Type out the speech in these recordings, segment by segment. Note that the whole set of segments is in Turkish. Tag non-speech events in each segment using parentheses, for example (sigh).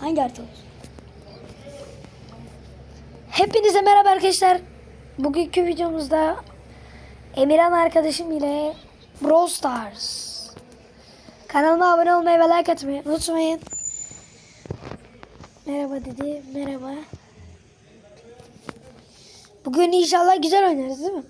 Hangi harita olsun? Hepinize merhaba arkadaşlar. Bugünkü videomuzda Emirhan arkadaşım ile Brawl Stars. Kanalıma abone olmayı ve like atmayı unutmayın. Merhaba dedi. Merhaba. Bugün inşallah güzel oynarız değil mi?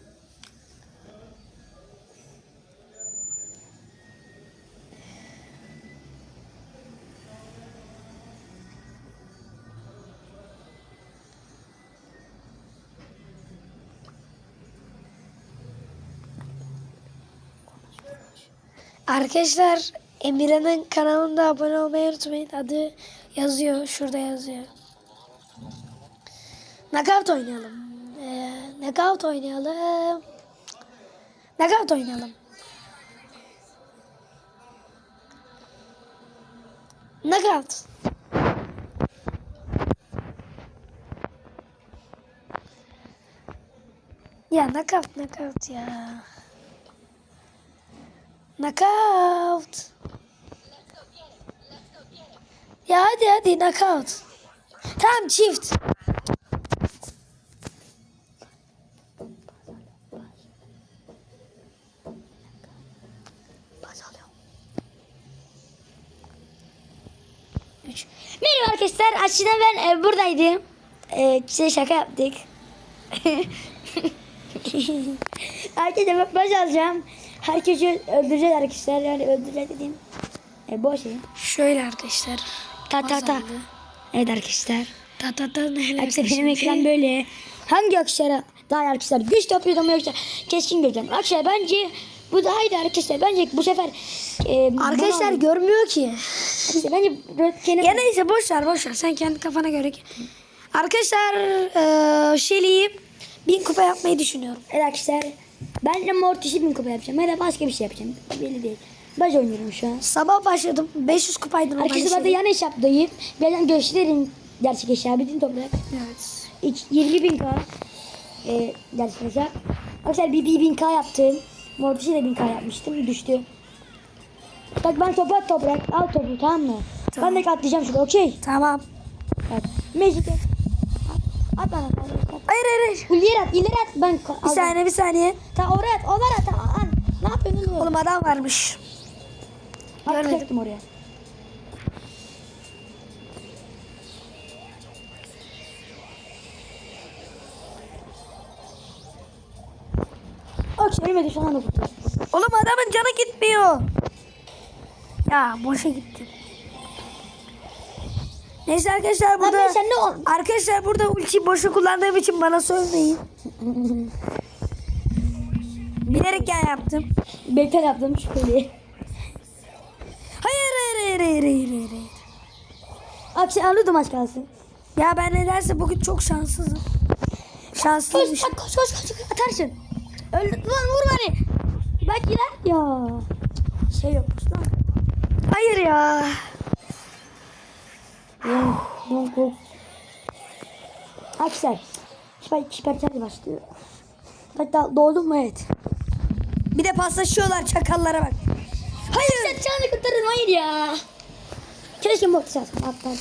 Arkadaşlar Emirhan'ın kanalında abone olmayı unutmayın. Adı yazıyor. Şurada yazıyor. Knockout oynayalım. Ee, knockout oynayalım. Knockout oynayalım. Knockout. Ya knockout knockout ya. Knockout. Ya hadi hadi knockout. Tamam çift. Merhaba arkadaşlar. Aslında ben e, buradaydım. E, size şaka yaptık. (laughs) Arkadaşlar ben alacağım. Herkesi öldüreceğiz arkadaşlar. Yani öldüreceğiz dediğim. E, boş şey. Şöyle arkadaşlar. Ta ta ta. Evet arkadaşlar. Ta ta ta. Arkadaşlar benim ekran böyle. Hangi akışlara daha iyi arkadaşlar güç yapıyordum yoksa keskin gözlem. Arkadaşlar bence bu daha iyi arkadaşlar. Bence bu sefer e, Arkadaşlar bunu- görmüyor ki. Arkadaşlar bence röntgeni Ya neyse boş ver boş ver. Sen kendi kafana göre. Arkadaşlar eee Shelly'yi bin kupa yapmayı düşünüyorum. Evet arkadaşlar ben de Mortis'i bin kupa yapacağım ya da başka bir şey yapacağım. Belli değil. Baş oynuyorum şu an. Sabah başladım. 500 kupaydı. Arkadaşlar ben de yan hesaptayım. Birazdan gösteririm gerçek eşya. Bütün toprak. Evet. İç- 20 bin k. E, gerçek hesap. Arkadaşlar bir, bir bin k yaptım. Mortis'i de bin k yapmıştım. Düştü. Bak ben toprak toprak. Al topu tamam mı? Tamam. Ben de atlayacağım şurada okey. Tamam. Bak. Magic at. At bana. Hayır hayır hayır. İleri at, ileri at. Ben Bir saniye bir saniye. Ta oraya at, oraya at. Al. Ne yapıyorsun oğlum? Oğlum adam varmış. görmedim. Oraya. Bak ölmedi şu kurtuldu. Oğlum adamın canı gitmiyor. Ya boşa gitti. Neyse arkadaşlar burada sen ne ol? arkadaşlar burada ulti boşa kullandığım için bana sövmeyin. (laughs) Bilerek yani yaptım. Beter yaptım şüpheli. Hayır hayır hayır hayır hayır hayır. Akşam anladım aç kalsın. Ya ben nedense bugün çok şanssızım. Koş Şanslıymış. bak koş koş koş atarsın. Öldü lan vur beni. Bak yine. Ya. Şey lan. Hayır ya. Lan kork. Arkadaşlar. Süper süper başlıyor. Hatta doğdum mu evet. Bir de paslaşıyorlar çakallara bak. Hayır. Sen canını kurtarın hayır ya. Keşke mortis alsam alttan.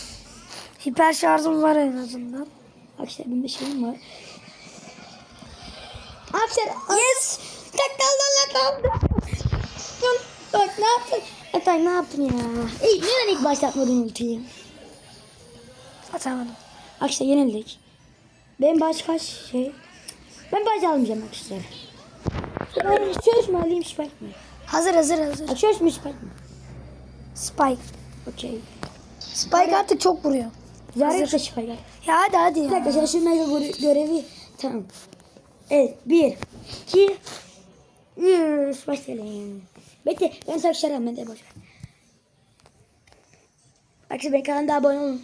Hiper şarjım var en azından. Arkadaşlar benim de şeyim var. Arkadaşlar. Yes. Tak tak. Bak ne yaptın? Atay ne yaptın ya? İyi neden ilk başlatmadın ultiyi? Atamadım. Arkadaşlar yenildik. Ben baş kaç şey. Ben baş almayacağım arkadaşlar. Ben söz mü alayım spike mi? Hazır hazır hazır. Bak söz mü spike mi? Spike. Okey. Spike artık çok vuruyor. Zarar da spike. Ya hadi hadi Bir ya. dakika sen şu mega göre- görevi. Tamam. Evet. Bir. iki, Üç. Başlayalım. Bekle. Ben sana şarap ben de boş ver. Arkadaşlar ben kanalda abone olun.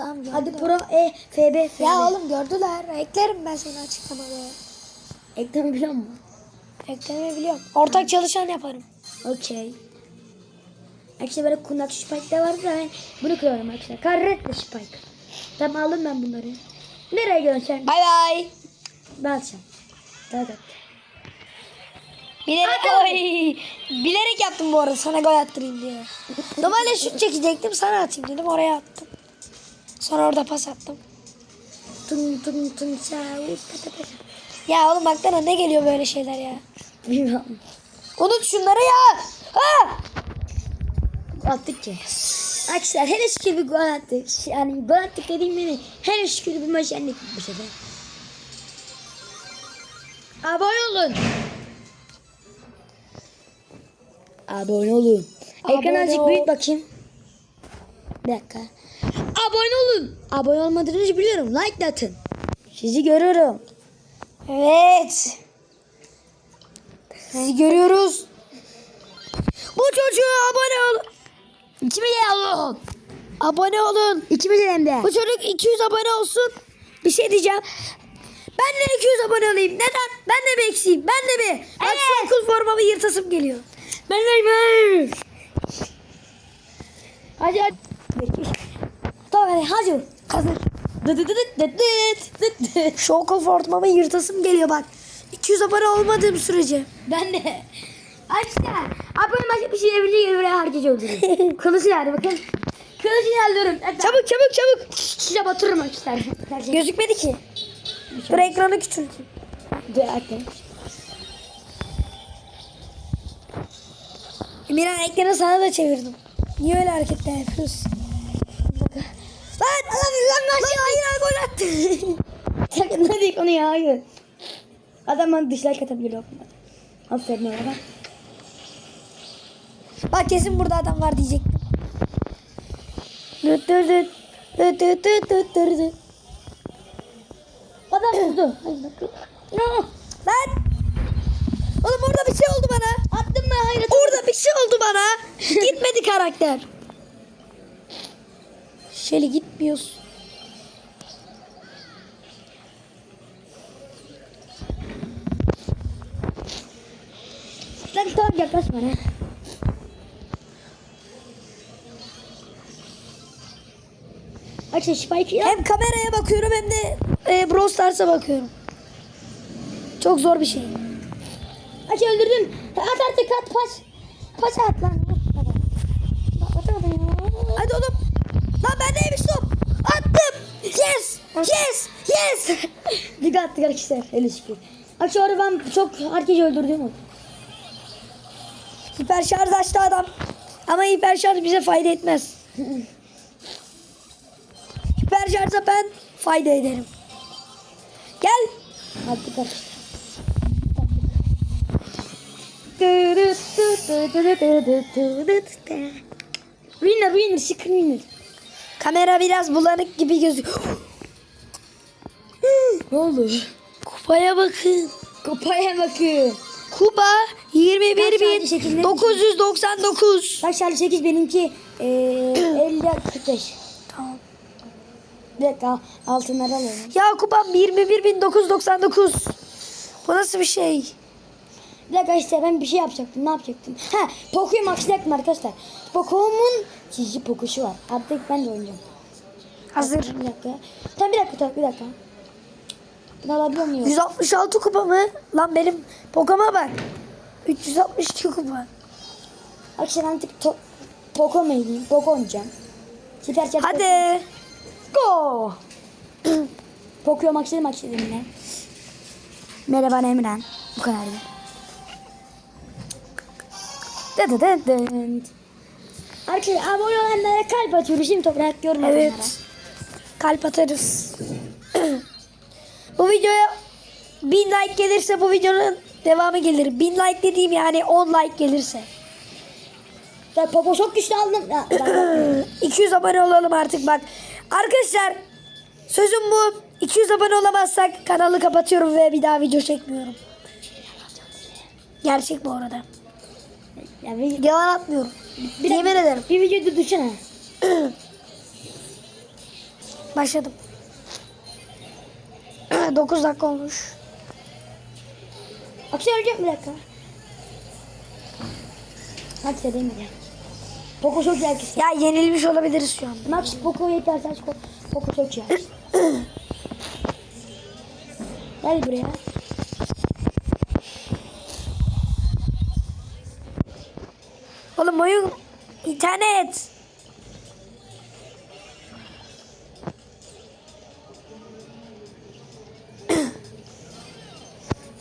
Tamam gördüm. Hadi pro e fb fb. Ya oğlum gördüler. Eklerim ben seni açıklamada. Eklemi biliyor musun? Eklemeyi biliyorum. Ortak çalışan yaparım. Okey. Arkadaşlar böyle kundak spike de vardı da ben bunu kırıyorum arkadaşlar. Karretli spike. Tamam aldım ben bunları. Nereye gidiyorsun sen? Bay bay. Ben alacağım. Evet evet. Bilerek, oy, bilerek yaptım bu arada sana gol attırayım diye. Normalde şut çekecektim sana atayım dedim oraya attım. Sonra orada pas attım. Tın tın tın. Ya oğlum baksana ne geliyor böyle şeyler ya. Bilmiyorum. Unut şunları ya. Ha! Attık ki. Arkadaşlar hele şükür bir gol attık. Yani gol attık dediğim gibi hele şükür bir maç yendik bu sefer. Abone olun. Abone olun. Ekran azıcık ol. büyüt bakayım. Bir dakika. Abone olun. Abone olmadığınızı biliyorum. Like de atın. Sizi görüyorum. Evet. Sizi görüyoruz. Bu çocuğa abone ol. İkimize de olun. Abone olun. İkimize de hem de. Bu çocuk 200 abone olsun. Bir şey diyeceğim. Ben de 200 abone olayım. Neden? Ben de mi eksiğim? Ben de mi? Bak şu okul formamı yırtasım geliyor. Ben de Hadi hadi. Tamam hadi hadi. Hazır. Dıt dıt dıt dıt dıt dıt dıt. Şu okul formamı yırtasım geliyor bak. 200 abone olmadığım sürece. Ben de. Arkadaşlar abone başka bir şey yapınca buraya herkes öldürür. (laughs) Kılıcı nerede bakın. Kılıcı alıyorum. Çabuk çabuk çabuk. Size batırırım arkadaşlar. Gözükmedi ki. Dur ekranı küçülteyim. Dur arkadaşlar. Emirhan ekranı sana da çevirdim. Niye öyle hareketler yapıyorsun? Lan hayır gol attı. (laughs) Sakın hadi onu ya hayır. Adam bana dislike atabilir konuda. Aferin ona bak. Bak kesin burada adam var diyecektim. Dıt dıt dıt. Dıt dıt dıt dıt dıt dıt. Adam vurdu. Lan. Oğlum orada bir şey oldu bana. Attın mı? Hayır. Orada bir şey oldu bana. (laughs) Gitmedi karakter. Şeli gitmiyorsun. Yaklaşma ne? Açın Spike'ı ya. Hem kameraya bakıyorum hem de e, Brawl Stars'a bakıyorum. Çok zor bir şey. Aç öldürdüm. At artık at pas. Pas at lan. Hadi oğlum. Lan ben neymiş top? Attım. Yes. Yes. Yes. (laughs) Dik attık arkadaşlar. Şükür. Aç orada ben çok herkesi öldürdüm. Hiper şarj açtı adam. Ama hiper şarj bize fayda etmez. hiper şarja ben fayda ederim. Gel. Attık arkadaşlar. Winner winner chicken winner. Kamera biraz bulanık gibi gözüküyor. (gasps) Ne oldu? Kupaya bakın. Kupaya bakın. Kaç saat çekildi? 21.999. Kaç tane 8 benimki e, (clears throat) 50 45. Tamam. Bir dakika altınları alalım. Ya kupam 21.999. Bu nasıl bir şey? Bir dakika işte ben bir şey yapacaktım. Ne yapacaktım? Ha Poco'yu maxlayacaktım arkadaşlar. Poco'nun çizgi Poco'su var. Artık ben de oynayacağım. Hazır. Bir dakika. Tamam bir dakika bir dakika. Bunu alabiliyor muyum? 166 kupa mı? Lan benim Pokam'a bak. 362 kupa. Arkadaşlar artık to- mailiyim. Poco oynayacağım. Süper chat. Hadi. Go. Poco'yu maxladım maxladım yine. Merhaba Emren. Bu kadar. Dı dı dı dı. Arkadaşlar abone olanlara kalp atıyoruz. Şimdi toprak görmedim. Evet. Kalp atarız. Bu videoya 1000 like gelirse bu videonun devamı gelir. 1000 like dediğim yani 10 like gelirse. Ya Poco çok güçlü aldım. Ya, ben- (clears throat) 200 abone olalım artık bak. Arkadaşlar sözüm bu. 200 abone olamazsak kanalı kapatıyorum ve bir daha video çekmiyorum. Gerçek bu arada. ya bir, Yalan atmıyorum. bir, Yemin ederim. bir video durdursana. (clears throat) Başladım. Arkadaşlar 9 dakika olmuş. Akşam ölecek mi dakika? Hadi söyleyeyim hadi. Poco çok yer kesin. Ya yenilmiş olabiliriz şu an. Max Poco yeter saç Poco çok yer. Gel buraya. Oğlum oyun internet.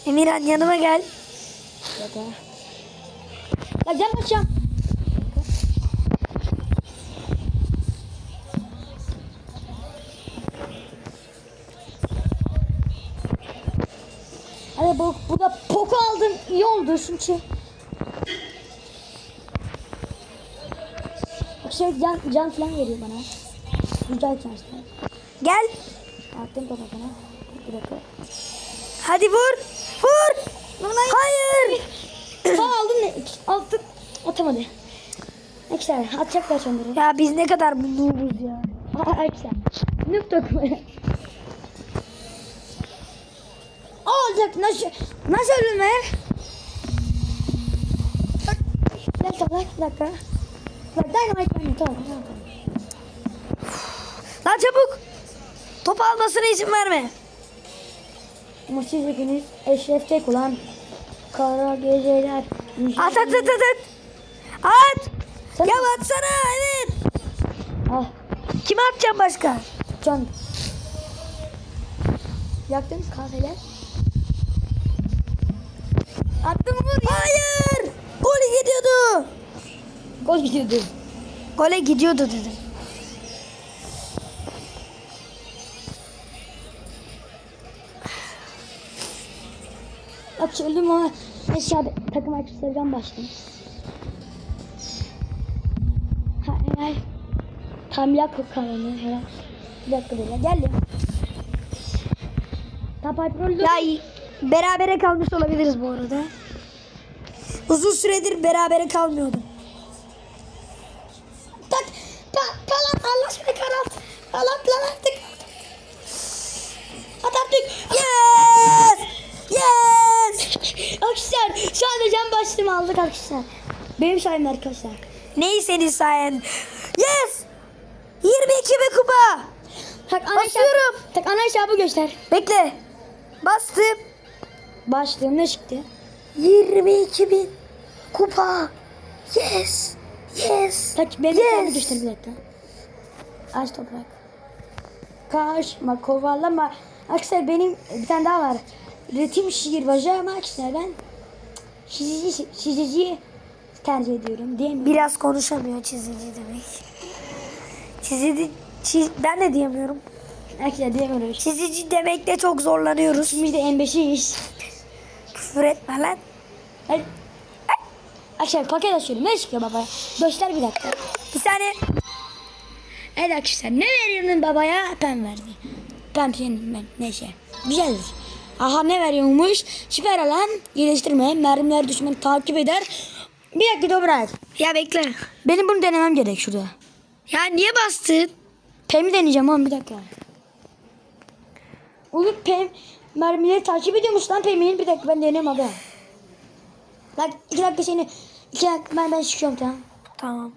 Emirhan yanıma gel. Dakika. Ya gel bakacağım. Hadi bu, burada poku aldım. iyi oldu çünkü. Bak şey can, can falan veriyor bana. Güzel şanslar. Gel. Attım kafasına. Bir dakika. Hadi vur. Vur. Hayır. Tamam aldın? Aldık. Atamadı. Arkadaşlar atacaklar sonları. Ya biz ne kadar mutluyuz ya. Arkadaşlar. Noob takımı. Olacak nasıl nasıl ölüm ver? Bir dakika bir dakika. Dynamite tamam tamam. tamam. Lan çabuk. Top almasına izin verme. Ama siz ikiniz Eşref Tek olan Kara Geceler. At at at at at. At. Sen- Ya atsana evet. Ah Kime atacağım başka? can. Yaktın kahveler. Attım vur. Hayır. Gole gidiyordu. Gol gidiyordu. Gole gidiyordu dedim. Söyledim ama neyse abi takım arkadaşlarından başlayayım. Ha eğer tam yak kanalı herhalde. Bir dakika böyle gel ya. Tam patrolü Ya berabere kalmış olabiliriz bu arada. Uzun süredir berabere kalmıyordum. Aldık arkadaşlar. Benim sayemde arkadaşlar. Ney senin sayen? Yes! 22 bir kupa. Tak ana Basıyorum. hesabı- Tak ana hesabı göster. Bekle. Bastım. Başlığım ne çıktı? 22 bin kupa. Yes! Yes! Tak benim Yes. hesabı göster bir dakika. Aç toprak. Kaçma kovalama. Arkadaşlar benim bir tane daha var. Ritim şiir bacağı ama çizici, çiziciyi tercih ediyorum değil mi? Biraz konuşamıyor çizici demek. Çizici, çiz, ben de diyemiyorum. Arkadaşlar diyemiyoruz. Çizici demekte çok zorlanıyoruz. Şimdi de M5'iyiz. Küfür etme lan. Hadi. Arkadaşlar paket açıyorum. Ne çıkıyor baba? Göster bir dakika. Bir saniye. Evet arkadaşlar ne veriyorsun babaya? Pen verdi. Pen pen ben neyse. Güzeldir. Aha ne veriyormuş? Süper alan iyileştirme. Mermiler düşmanı takip eder. Bir dakika dur bırak. Ya bekle. Benim bunu denemem gerek şurada. Ya niye bastın? Pem'i deneyeceğim oğlum bir dakika. Oğlum Pem mermileri takip ediyormuş lan Pem'in. Bir dakika ben deneyeyim abi. Bak iki dakika seni. iki dakika ben, ben çıkıyorum tamam. Tamam.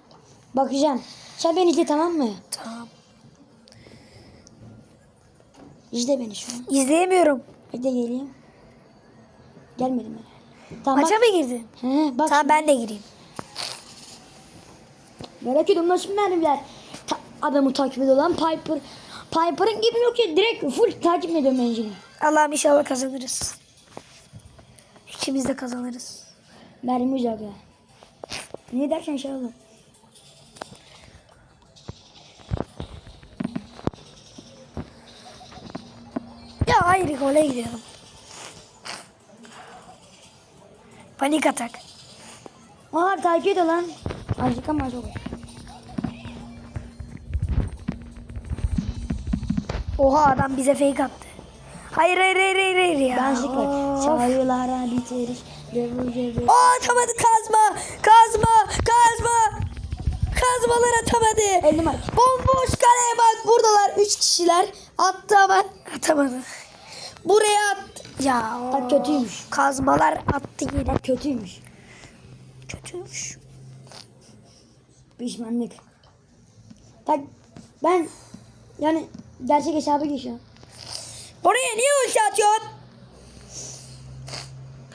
Bakacağım. Sen beni izle tamam mı? Tamam. İzle beni şu an. İzleyemiyorum. Bir de geleyim. Gelmedim ben. Tamam Maça bak. mı girdin? He, bak. Tamam ben de gireyim. Merak ediyorum nasıl mermiler. Ta- adamı takip ediyor lan Piper. Piper'ın gibi yok ya direkt full takip ediyorum bencini. Allah'ım inşallah kazanırız. İkimiz de kazanırız. Mermi uzak ya. Ne dersen şey hayır gole gidiyorum. Panik atak. Aa takip ediyor lan. Azıcık ama çok. Oha adam bize fake attı. Hayır hayır hayır hayır, hayır ya. Ben. Of. Çayılara biteriş. Cevur. Aa atamadı kazma. Kazma. Kazma. Kazmalar atamadı. Elli maç. Bomboş kaleye bak buradalar. Üç kişiler. Attı ama atamadı. Buraya attı. Ya Bak kötüymüş. Kazmalar attı yine. Bak kötüymüş. Kötüymüş. Pişmanlık. Bak ben yani gerçek hesabı geçiyorum. Oraya niye ulti atıyorsun?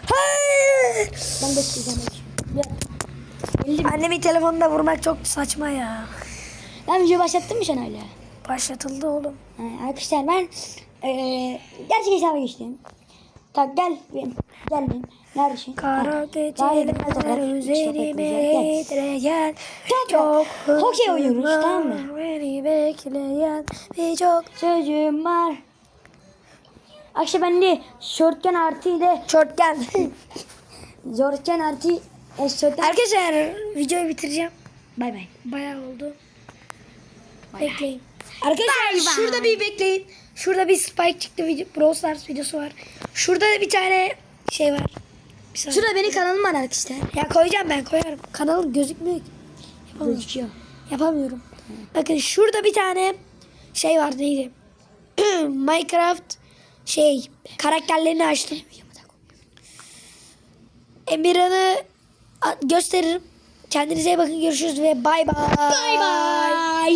Hayır. Ben de çıkacağım. Ya. Belli mi? Annemin telefonunda vurmak çok saçma ya. Ben video başlattım mı sen öyle? Başlatıldı oğlum. Ha, arkadaşlar ben eee gerçek hesaba geçtim. Tak gel benim. Gel benim. Neredesin? Kara geceler üzerime titreyen Çok Hokey oynuyoruz, tamam mı? Beni bekleyen birçok Sözüm var. Akşam ben de artı ile Çortgen. (laughs) zorken artı e. Arkadaşlar videoyu bitireceğim. Bay bay. Bayağı oldu. Bay Bekleyin. Arkadaşlar Bay bay. şurada bir bekleyin. Şurada bir Spike çıktı video, Brawl Stars videosu var. Şurada da bir tane şey var. Bir saniye. Şurada benim kanalım var arkadaşlar. Ya koyacağım ben koyarım. Kanalım gözükmüyor. ki. Yapamıyorum. Gözüküyor. Yapamıyorum. Bakın şurada bir tane şey var neydi? (clears throat) Minecraft şey karakterlerini açtım. Emirhan'ı gösteririm. Kendinize iyi bakın görüşürüz ve bay bay. Bay bay.